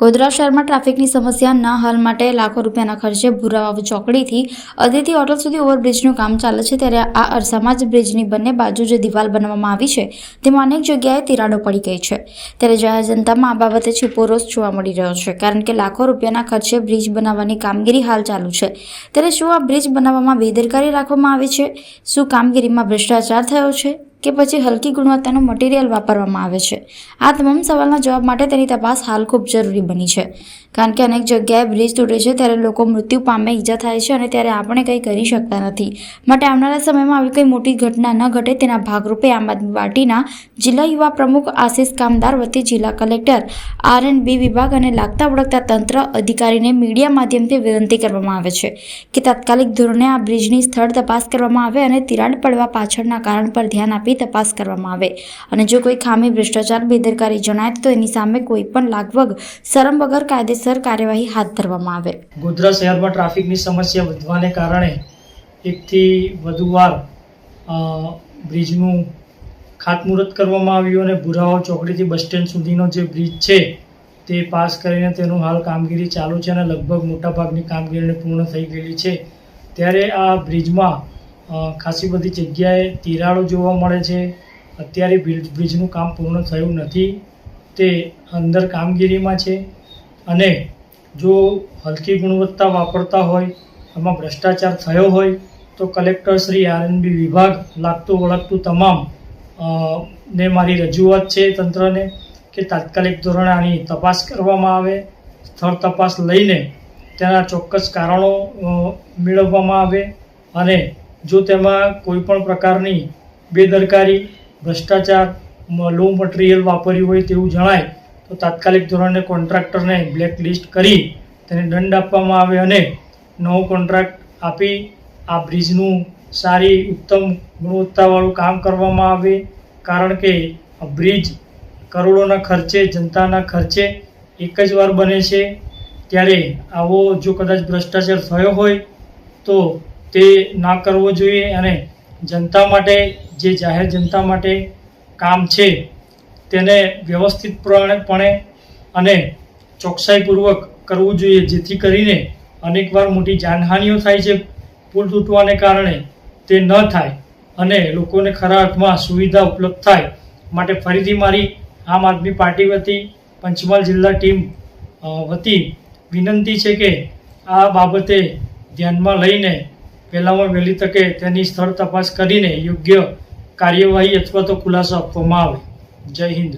ગોધરા શહેરમાં ટ્રાફિકની સમસ્યા ન હલ માટે લાખો રૂપિયાના ખર્ચે ભૂરાવાવ ચોકડીથી અદિતિ હોટલ સુધી ઓવરબ્રિજનું કામ ચાલે છે ત્યારે આ અરસામાં જ બ્રિજની બંને બાજુ જે દિવાલ બનાવવામાં આવી છે, તેમાં અનેક જગ્યાએ તિરાડો પડી ગઈ છે. ત્યારે જાહેર જનતામાં આ બાબતે છીપો રોષ જોવા મળી રહ્યો છે, કારણ કે લાખો રૂપિયાના ખર્ચે બ્રિજ બનાવવાની કામગીરી હાલ ચાલુ છે. ત્યારે શું આ બ્રિજ બનાવવામાં બેદરકારી રાખવામાં આવી છે? શું કામગીરીમાં ભ્રષ્ટાચાર થયો છે? કે પછી હલકી ગુણવત્તાનું મટીરિયલ વાપરવામાં આવે છે. આ તમામ સવાલના જવાબ માટે તેની તપાસ હાલ ખૂબ જરૂરી બની છે. કારણ કે અનેક જગ્યાએ બ્રિજ તૂટે છે, ત્યારે લોકો મૃત્યુ પામે ઈજા થાય છે અને ત્યારે આપણે કંઈ કરી શકતા નથી. માટે આવનારા સમયમાં આવી કંઈ મોટી ઘટના ન ઘટે તેના ભાગરૂપે આમ આદમી પાર્ટીના જિલ્લા યુવા પ્રમુખ આશિષ કામદાર વતી જિલ્લા કલેક્ટર આર એન્ડ બી વિભાગ અને લાગતા વળગતા તંત્ર અધિકારીને મીડિયા માધ્યમથી વિનંતી કરવામાં આવે છે કે તાત્કાલિક ધોરણે આ બ્રિજની સ્થળ તપાસ કરવામાં આવે અને તિરાડ પડવા પાછળના કારણ પર ધ્યાન આપી તપાસ કરવામાં આવે. અને જો કોઈ ખામી, ભ્રષ્ટાચાર, બેદરકારી જણાય તો એની સામે કોઈ પણ લાગવગ, શરમ વગર કાયદેસર કાર્યવાહી હાથ ધરવામાં આવે. ગોધરા શહેરમાં ટ્રાફિકની સમસ્યા વધવાને કારણે એકથી વધુ વાર બ્રિજનું ખાતમુહૂર્ત કરવામાં આવ્યું અને ભુરાઓ ચોકડીથી બસ સ્ટેન્ડ સુધીનો જે બ્રિજ છે, તે પાસ કરીને તેનું હાલ કામગીરી ચાલુ છે અને લગભગ મોટાભાગની કામગીરીને પૂર્ણ થઈ ગયેલી છે. ત્યારે આ બ્રિજમાં ખાસી બધી જગ્યાએ તિરાડો જોવા મળે છે. અત્યારે બ્રિજ, બ્રિજનું કામ પૂર્ણ થયું નથી. તે અંદર કામગીરીમાં છે. અને જો હલકી ગુણવત્તા વાપરતા હોય એમાં ભ્રષ્ટાચાર થયો હોય, તો કલેક્ટર શ્રી આરએનબી વિભાગ લાગતું વળગતું તમામ ને મારી રજૂઆત છે તંત્રને કે તાત્કાલિક ધોરણે આની તપાસ કરવામાં આવે. સ્થળ તપાસ લઈને તેના ચોક્કસ કારણો મેળવવામાં આવે અને જો તેમાં કોઈ પણ પ્રકારની બેદરકારી, ભ્રષ્ટાચાર લો મટીરિયલ વાપર્યું હોય તેવું જણાય, તો તાત્કાલિક ધોરણે કોન્ટ્રાક્ટરને બ્લેક લિસ્ટ કરી તેને દંડ આપવામાં આવે અને નવો કોન્ટ્રાક્ટ આપી આ બ્રિજનું સારી, ઉત્તમ ગુણવત્તાવાળું કામ કરવામાં આવે. કારણ કે આ બ્રિજ કરોડોના ખર્ચે, જનતાના ખર્ચે એક જ વાર બને છે. ત્યારે આવો જો કદાચ ભ્રષ્ટાચાર થયો હોય, તો તે ના કરવો જોઈએ અને જનતા માટે, જે જાહેર જનતા માટે કામ છે, તેને વ્યવસ્થિતપણે અને ચોકસાઈપૂર્વક કરવું જોઈએ, જેથી કરીને અનેકવાર મોટી જાનહાનિઓ થાય છે, પુલ તૂટવાને કારણે તે ન થાય અને લોકોને ખરા અર્થમાં સુવિધા ઉપલબ્ધ થાય. માટે ફરીથી મારી આમ આદમી પાર્ટી વતી, પંચમહાલ જિલ્લા ટીમ વતી વિનંતી છે કે આ બાબતે ધ્યાનમાં લઈને વહેલામાં વહેલી તકે તેની સ્થળ તપાસ કરીને યોગ્ય કાર્યવાહી અથવા તો ખુલાસો આપવામાં આવે. જય હિન્દ.